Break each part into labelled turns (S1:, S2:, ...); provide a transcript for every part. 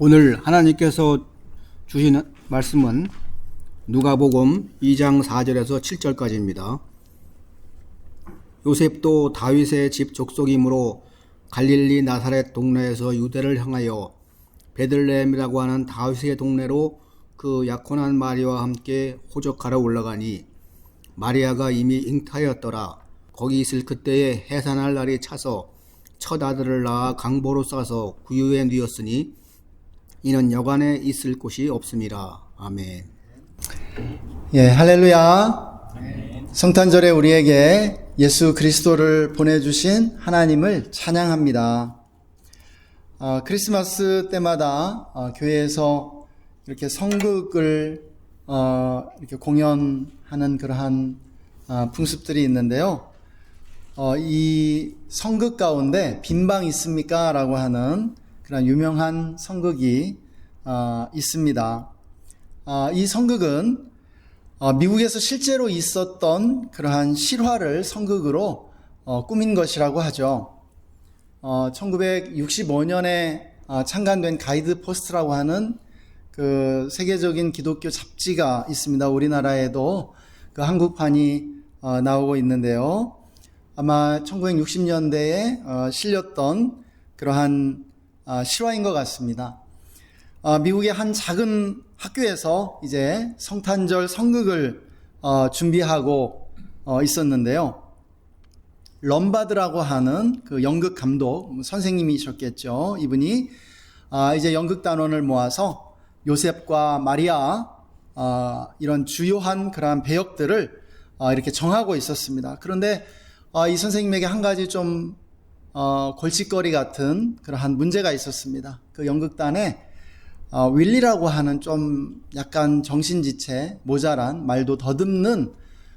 S1: 오늘 하나님께서 주신 말씀은 누가복음 2장 4절에서 7절까지입니다. 요셉도 다윗의 집 족속이므로 갈릴리 나사렛 동네에서 유대를 향하여 베들레헴이라고 하는 다윗의 동네로 그 약혼한 마리아와 함께 호적하러 올라가니 마리아가 이미 잉타였더라. 거기 있을 그때에 해산할 날이 차서 첫 아들을 낳아 강보로 싸서 구유에 뉘었으니 이는 여관에 있을 곳이 없음이라. 아멘.
S2: 예, 할렐루야. 성탄절에 우리에게 예수 그리스도를 보내주신 하나님을 찬양합니다. 어, 크리스마스 때마다 어, 교회에서 이렇게 성극을 어, 이렇게 공연하는 그러한 어, 풍습들이 있는데요. 어, 이 성극 가운데 빈방 있습니까? 라고 하는 그런 유명한 성극이 어, 있습니다. 어, 이 성극은 어, 미국에서 실제로 있었던 그러한 실화를 성극으로 어, 꾸민 것이라고 하죠. 어, 1965년에 어, 창간된 가이드 포스트라고 하는 그 세계적인 기독교 잡지가 있습니다. 우리나라에도 그 한국판이 어, 나오고 있는데요. 아마 1960년대에 어, 실렸던 그러한 어, 실화인 것 같습니다. 어, 미국의 한 작은 학교에서 이제 성탄절 성극을 어, 준비하고 어, 있었는데요. 럼바드라고 하는 그 연극 감독 선생님이셨겠죠. 이분이 아, 이제 연극 단원을 모아서 요셉과 마리아 아, 이런 주요한 그러한 배역들을 아, 이렇게 정하고 있었습니다. 그런데 아, 이 선생님에게 한 가지 좀 어, 골칫거리 같은 그러한 문제가 있었습니다. 그 연극단에 어, 윌리라고 하는 좀 약간 정신지체 모자란 말도 더듬는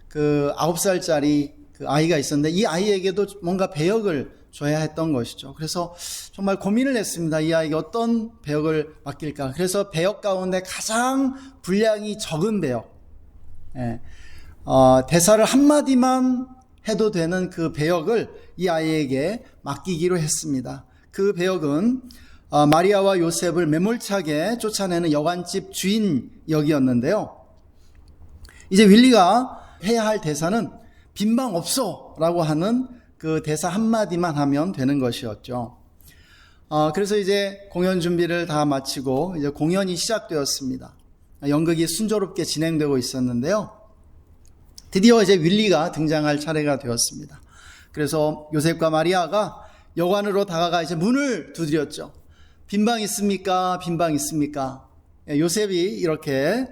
S2: 그 아홉 살짜리 그 아이가 있었는데 이 아이에게도 뭔가 배역을 줘야 했던 것이죠. 그래서 정말 고민을 했습니다. 이 아이에게 어떤 배역을 맡길까. 그래서 배역 가운데 가장 분량이 적은 배역. 예. 어, 대사를 한마디만 해도 되는 그 배역을 이 아이에게 맡기기로 했습니다. 그 배역은 어, 마리아와 요셉을 매몰차게 쫓아내는 여관집 주인 역이었는데요. 이제 윌리가 해야 할 대사는 빈방 없어 라고 하는 그 대사 한마디만 하면 되는 것이었죠. 어, 그래서 이제 공연 준비를 다 마치고 이제 공연이 시작되었습니다. 연극이 순조롭게 진행되고 있었는데요. 드디어 이제 윌리가 등장할 차례가 되었습니다. 그래서 요셉과 마리아가 여관으로 다가가 이제 문을 두드렸죠. 빈방 있습니까? 빈방 있습니까? 예, 요셉이 이렇게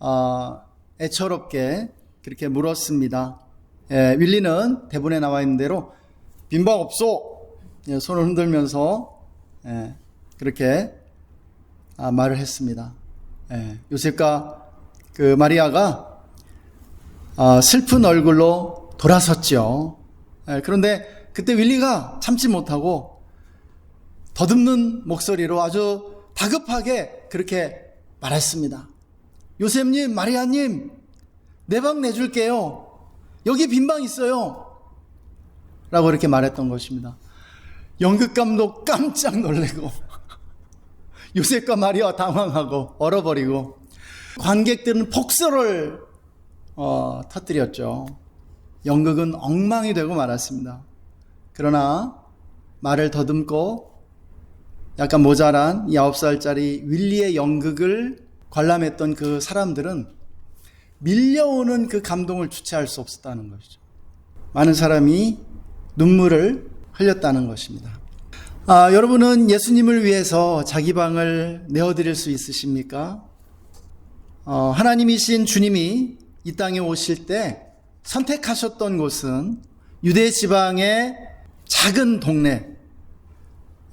S2: 어, 애처롭게 그렇게 물었습니다. 예, 윌리는 대본에 나와 있는 대로 빈방 없소. 예, 손을 흔들면서 예, 그렇게 아, 말을 했습니다. 예, 요셉과 그 마리아가 아, 슬픈 얼굴로 돌아섰죠. 예, 그런데 그때 윌리가 참지 못하고 더듬는 목소리로 아주 다급하게 그렇게 말했습니다. 요셉님, 마리아님, 내 방 내줄게요. 여기 빈방 있어요. 라고 이렇게 말했던 것입니다. 연극 감독 깜짝 놀래고, 요셉과 마리아 당황하고, 얼어버리고, 관객들은 폭설을 어, 터뜨렸죠. 연극은 엉망이 되고 말았습니다. 그러나 말을 더듬고 약간 모자란 이 아홉 살짜리 윌리의 연극을 관람했던 그 사람들은 밀려오는 그 감동을 주체할 수 없었다는 것이죠. 많은 사람이 눈물을 흘렸다는 것입니다. 아, 여러분은 예수님을 위해서 자기 방을 내어드릴 수 있으십니까? 어, 하나님이신 주님이 이 땅에 오실 때 선택하셨던 곳은 유대 지방의 작은 동네,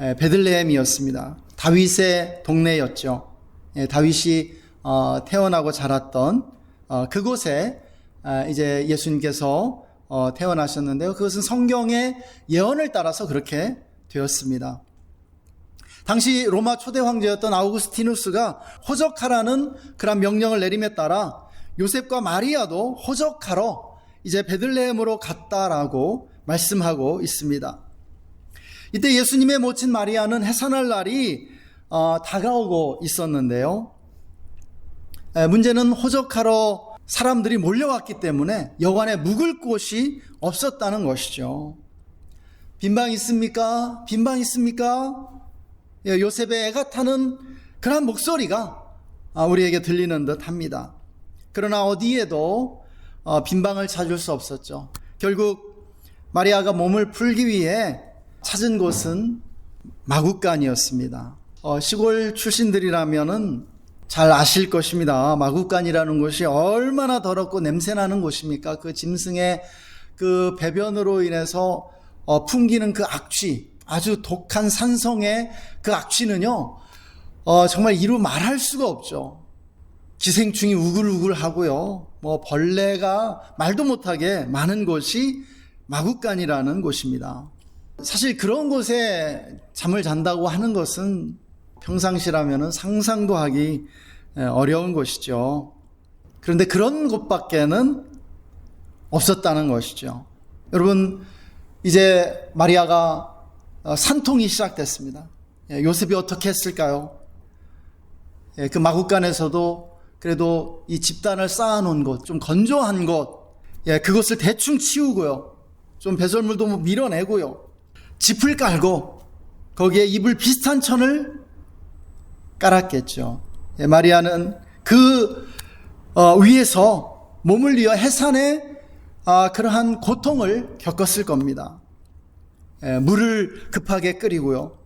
S2: 예, 베들레헴이었습니다. 다윗의 동네였죠. 예, 다윗이 어, 태어나고 자랐던 어, 그곳에 아, 이제 예수님께서 어, 태어나셨는데요. 그것은 성경의 예언을 따라서 그렇게 되었습니다. 당시 로마 초대 황제였던 아우구스티누스가 호적하라는 그런 명령을 내림에 따라 요셉과 마리아도 호적하러 이제 베들레헴으로 갔다라고 말씀하고 있습니다. 이때 예수님의 모친 마리아는 해산할 날이 어, 다가오고 있었는데요. 에, 문제는 호적하러 사람들이 몰려왔기 때문에 여관에 묵을 곳이 없었다는 것이죠. 빈방 있습니까? 빈방 있습니까? 예, 요셉의 애가 타는 그런 목소리가 아, 우리에게 들리는 듯 합니다. 그러나 어디에도 어, 빈방을 찾을 수 없었죠. 결국 마리아가 몸을 풀기 위해 찾은 곳은 마국간이었습니다. 어, 시골 출신들이라면은 잘 아실 것입니다. 마국간이라는 곳이 얼마나 더럽고 냄새나는 곳입니까? 그 짐승의 그 배변으로 인해서 어, 풍기는 그 악취, 아주 독한 산성의 그 악취는요, 어, 정말 이루 말할 수가 없죠. 기생충이 우글우글 하고요. 뭐 벌레가 말도 못하게 많은 곳이 마국간이라는 곳입니다. 사실 그런 곳에 잠을 잔다고 하는 것은 평상시라면 상상도 하기 어려운 곳이죠. 그런데 그런 곳밖에는 없었다는 것이죠. 여러분, 이제 마리아가 어, 산통이 시작됐습니다. 예, 요셉이 어떻게 했을까요? 예, 그 마국간에서도 그래도 이 집단을 쌓아놓은 곳, 좀 건조한 곳, 예, 그것을 대충 치우고요. 좀 배설물도 뭐 밀어내고요. 짚을 깔고 거기에 이불 비슷한 천을 깔았겠죠. 예, 마리아는 그 어, 위에서 몸을 이어 해산의 아, 그러한 고통을 겪었을 겁니다. 예, 물을 급하게 끓이고요.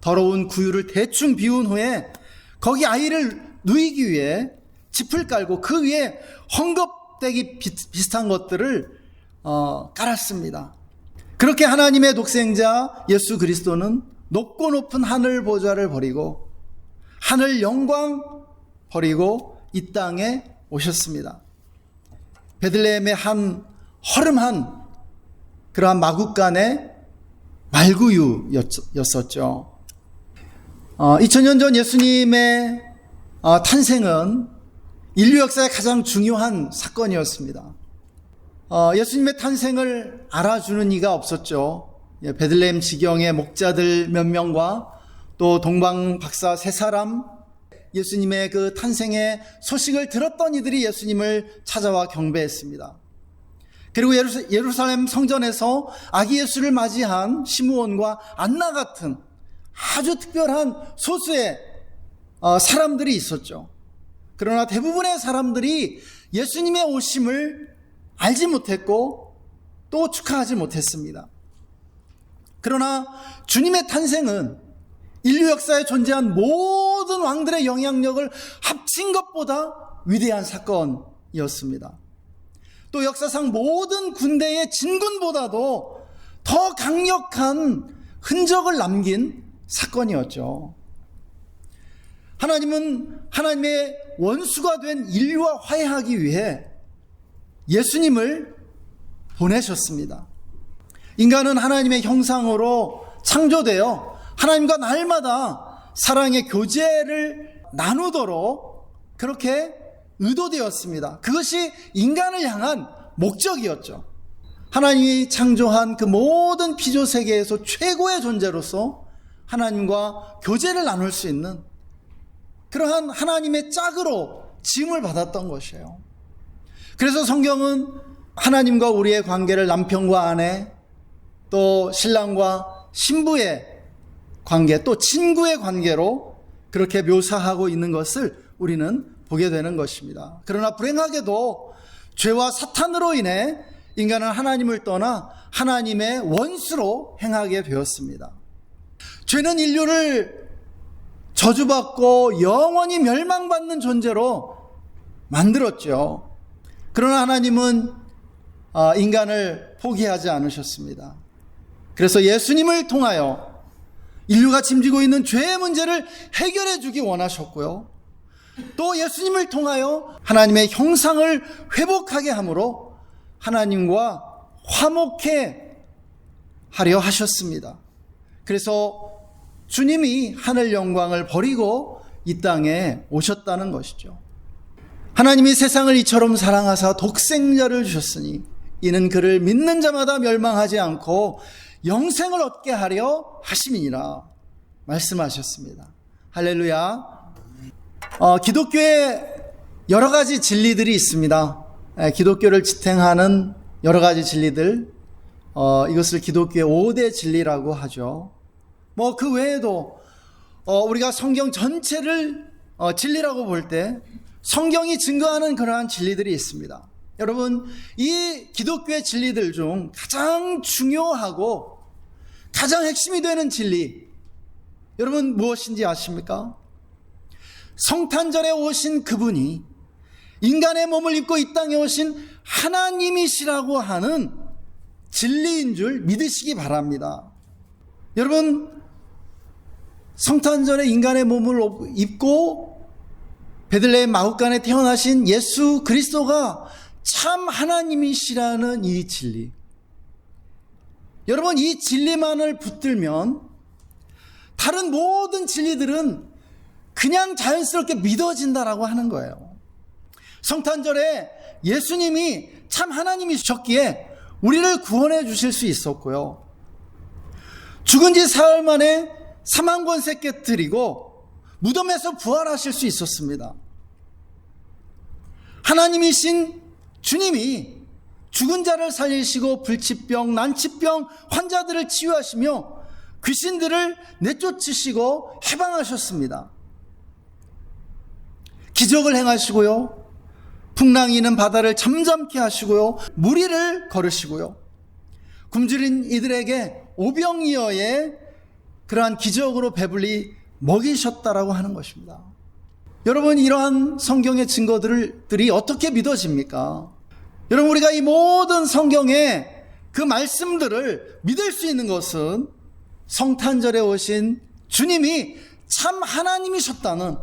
S2: 더러운 구유를 대충 비운 후에 거기 아이를 누이기 위해 짚을 깔고 그 위에 헝겊대기 비슷한 것들을 어, 깔았습니다. 그렇게 하나님의 독생자 예수 그리스도는 높고 높은 하늘 보좌를 버리고 하늘 영광 버리고 이 땅에 오셨습니다. 베들레헴의 한 허름한 그러한 마국간의 말구유였었죠. 어, 2000년 전 예수님의 어, 탄생은 인류 역사의 가장 중요한 사건이었습니다. 어, 예수님의 탄생을 알아주는 이가 없었죠. 예, 베들레헴 지경의 목자들 몇 명과 또 동방 박사 세 사람, 예수님의 그 탄생의 소식을 들었던 이들이 예수님을 찾아와 경배했습니다. 그리고 예루살렘 성전에서 아기 예수를 맞이한 시므온과 안나 같은 아주 특별한 소수의 어, 사람들이 있었죠. 그러나 대부분의 사람들이 예수님의 오심을 알지 못했고 또 축하하지 못했습니다. 그러나 주님의 탄생은 인류 역사에 존재한 모든 왕들의 영향력을 합친 것보다 위대한 사건이었습니다. 또 역사상 모든 군대의 진군보다도 더 강력한 흔적을 남긴 사건이었죠. 하나님은 하나님의 원수가 된 인류와 화해하기 위해 예수님을 보내셨습니다. 인간은 하나님의 형상으로 창조되어 하나님과 날마다 사랑의 교제를 나누도록 그렇게 의도되었습니다. 그것이 인간을 향한 목적이었죠. 하나님이 창조한 그 모든 피조 세계에서 최고의 존재로서 하나님과 교제를 나눌 수 있는 그러한 하나님의 짝으로 지음을 받았던 것이에요. 그래서 성경은 하나님과 우리의 관계를 남편과 아내, 또 신랑과 신부의 관계, 또 친구의 관계로 그렇게 묘사하고 있는 것을 우리는 보게 되는 것입니다. 그러나 불행하게도 죄와 사탄으로 인해 인간은 하나님을 떠나 하나님의 원수로 행하게 되었습니다. 죄는 인류를 저주받고 영원히 멸망받는 존재로 만들었죠. 그러나 하나님은 아, 인간을 포기하지 않으셨습니다. 그래서 예수님을 통하여 인류가 짐지고 있는 죄의 문제를 해결해 주기 원하셨고요. 또 예수님을 통하여 하나님의 형상을 회복하게 함으로 하나님과 화목해 하려 하셨습니다. 그래서 주님이 하늘 영광을 버리고 이 땅에 오셨다는 것이죠. 하나님이 세상을 이처럼 사랑하사 독생자를 주셨으니 이는 그를 믿는 자마다 멸망하지 않고 영생을 얻게 하려 하심이니라 말씀하셨습니다. 할렐루야. 어, 기독교에 여러 가지 진리들이 있습니다. 예, 기독교를 지탱하는 여러 가지 진리들. 어, 이것을 기독교의 5대 진리라고 하죠. 뭐 그 외에도 어, 우리가 성경 전체를 어, 진리라고 볼 때 성경이 증거하는 그러한 진리들이 있습니다. 여러분, 이 기독교의 진리들 중 가장 중요하고 가장 핵심이 되는 진리, 여러분 무엇인지 아십니까? 성탄절에 오신 그분이 인간의 몸을 입고 이 땅에 오신 하나님이시라고 하는 진리인 줄 믿으시기 바랍니다. 여러분, 성탄절에 인간의 몸을 입고 베들레헴 마후간에 태어나신 예수 그리스도가 참 하나님이시라는 이 진리. 여러분, 이 진리만을 붙들면 다른 모든 진리들은 그냥 자연스럽게 믿어진다라고 하는 거예요. 성탄절에 예수님이 참 하나님이셨기에 우리를 구원해 주실 수 있었고요. 죽은 지 사흘 만에 사망 권세 깨뜨리고 무덤에서 부활하실 수 있었습니다. 하나님이신 주님이 죽은 자를 살리시고 불치병, 난치병 환자들을 치유하시며 귀신들을 내쫓으시고 해방하셨습니다. 기적을 행하시고요. 풍랑이는 바다를 잠잠케 하시고요. 무리를 걸으시고요. 굶주린 이들에게 오병이어의 그러한 기적으로 배불리 먹이셨다라고 하는 것입니다. 여러분 이러한 성경의 증거들이 어떻게 믿어집니까? 여러분 우리가 이 모든 성경의 그 말씀들을 믿을 수 있는 것은 성탄절에 오신 주님이 참 하나님이셨다는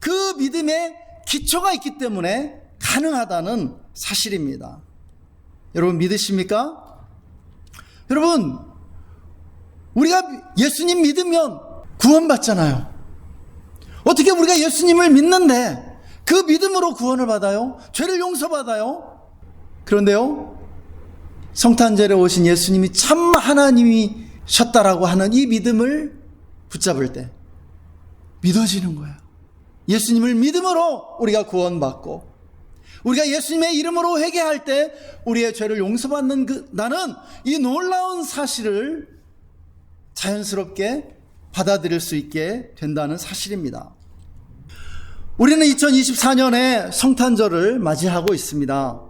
S2: 그 믿음의 기초가 있기 때문에 가능하다는 사실입니다. 여러분 믿으십니까? 여러분 우리가 예수님 믿으면 구원받잖아요. 어떻게 우리가 예수님을 믿는데 그 믿음으로 구원을 받아요? 죄를 용서받아요? 그런데요, 성탄절에 오신 예수님이 참 하나님이셨다라고 하는 이 믿음을 붙잡을 때 믿어지는 거예요. 예수님을 믿음으로 우리가 구원받고 우리가 예수님의 이름으로 회개할 때 우리의 죄를 용서받는 그 나는 이 놀라운 사실을 자연스럽게 받아들일 수 있게 된다는 사실입니다. 우리는 2024년에 성탄절을 맞이하고 있습니다.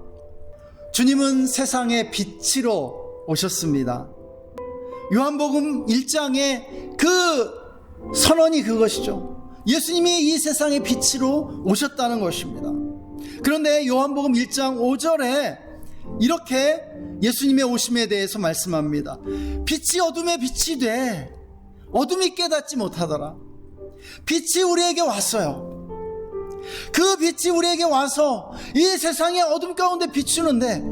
S2: 주님은 세상의 빛으로 오셨습니다. 요한복음 1장의 그 선언이 그것이죠. 예수님이 이 세상의 빛으로 오셨다는 것입니다. 그런데 요한복음 1장 5절에 이렇게 예수님의 오심에 대해서 말씀합니다. 빛이 어둠의 빛이 돼. 어둠이 깨닫지 못하더라. 빛이 우리에게 왔어요. 그 빛이 우리에게 와서 이 세상의 어둠 가운데 비추는데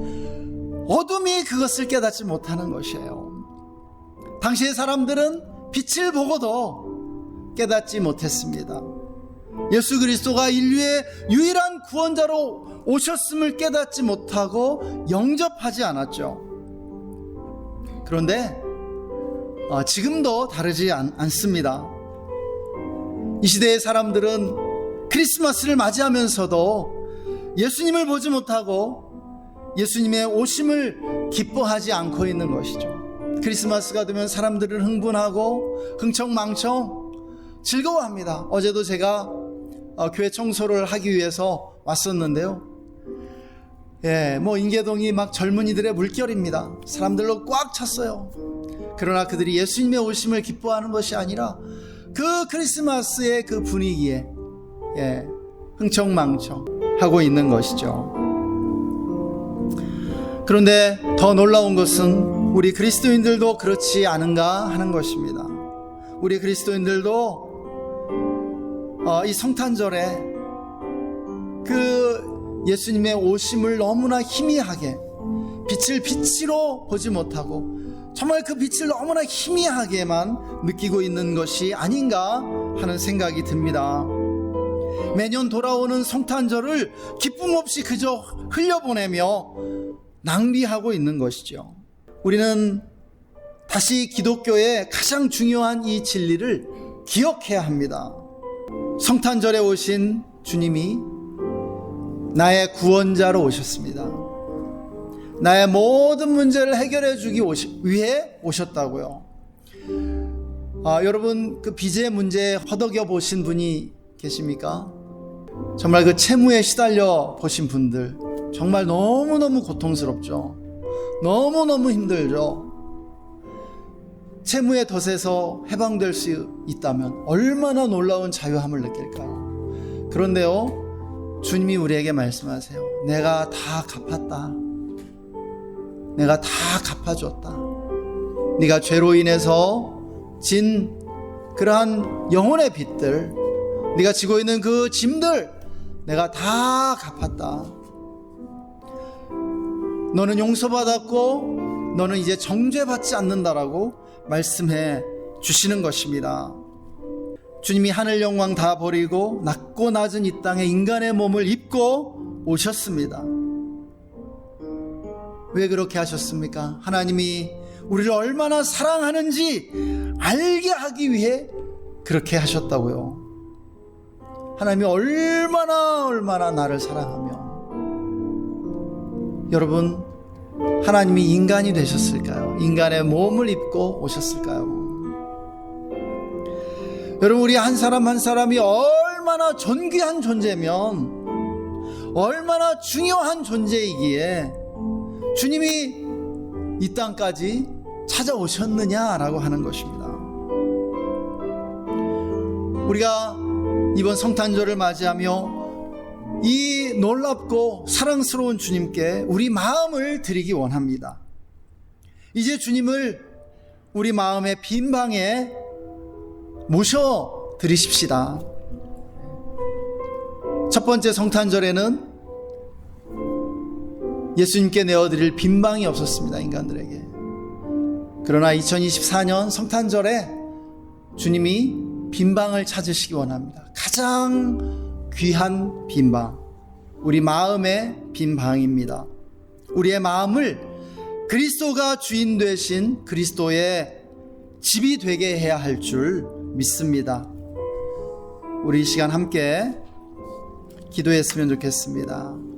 S2: 어둠이 그것을 깨닫지 못하는 것이에요. 당시의 사람들은 빛을 보고도 깨닫지 못했습니다. 예수 그리스도가 인류의 유일한 구원자로 오셨음을 깨닫지 못하고 영접하지 않았죠. 그런데 어, 지금도 다르지 않, 않습니다. 이 시대의 사람들은 크리스마스를 맞이하면서도 예수님을 보지 못하고 예수님의 오심을 기뻐하지 않고 있는 것이죠. 크리스마스가 되면 사람들은 흥분하고 흥청망청 즐거워합니다. 어제도 제가 어, 교회 청소를 하기 위해서 왔었는데요. 예, 뭐 인계동이 막 젊은이들의 물결입니다. 사람들로 꽉 찼어요. 그러나 그들이 예수님의 오심을 기뻐하는 것이 아니라 그 크리스마스의 그 분위기에 예, 흥청망청 하고 있는 것이죠. 그런데 더 놀라운 것은 우리 그리스도인들도 그렇지 않은가 하는 것입니다. 우리 그리스도인들도 어, 이 성탄절에 그 예수님의 오심을 너무나 희미하게 빛을 빛으로 보지 못하고 정말 그 빛을 너무나 희미하게만 느끼고 있는 것이 아닌가 하는 생각이 듭니다. 매년 돌아오는 성탄절을 기쁨 없이 그저 흘려보내며 낭비하고 있는 것이죠. 우리는 다시 기독교의 가장 중요한 이 진리를 기억해야 합니다. 성탄절에 오신 주님이 나의 구원자로 오셨습니다. 나의 모든 문제를 해결해 주기 오시- 위해 오셨다고요. 아, 여러분 그 빚의 문제에 허덕여 보신 분이 계십니까? 정말 그 채무에 시달려 보신 분들 정말 너무너무 고통스럽죠. 너무너무 힘들죠. 채무의 덫에서 해방될 수 있다면 얼마나 놀라운 자유함을 느낄까요? 그런데요, 주님이 우리에게 말씀하세요. 내가 다 갚았다. 내가 다 갚아줬다. 네가 죄로 인해서 진 그러한 영혼의 빚들, 네가 지고 있는 그 짐들, 내가 다 갚았다. 너는 용서받았고, 너는 이제 정죄받지 않는다라고 말씀해 주시는 것입니다. 주님이 하늘 영광 다 버리고 낮고 낮은 이 땅에 인간의 몸을 입고 오셨습니다. 왜 그렇게 하셨습니까? 하나님이 우리를 얼마나 사랑하는지 알게 하기 위해 그렇게 하셨다고요. 하나님이 얼마나 얼마나 나를 사랑하며 여러분 하나님이 인간이 되셨을까요? 인간의 몸을 입고 오셨을까요? 여러분 우리 한 사람 한 사람이 얼마나 존귀한 존재면 얼마나 중요한 존재이기에 주님이 이 땅까지 찾아오셨느냐라고 하는 것입니다. 우리가 이번 성탄절을 맞이하며 이 놀랍고 사랑스러운 주님께 우리 마음을 드리기 원합니다. 이제 주님을 우리 마음의 빈 방에 모셔 드리십시다. 첫 번째 성탄절에는 예수님께 내어드릴 빈 방이 없었습니다. 인간들에게. 그러나 2024년 성탄절에 주님이 빈 방을 찾으시기 원합니다. 가장 귀한 빈 방. 우리 마음의 빈 방입니다. 우리의 마음을 그리스도가 주인 되신 그리스도의 집이 되게 해야 할 줄 믿습니다. 우리 이 시간 함께 기도했으면 좋겠습니다.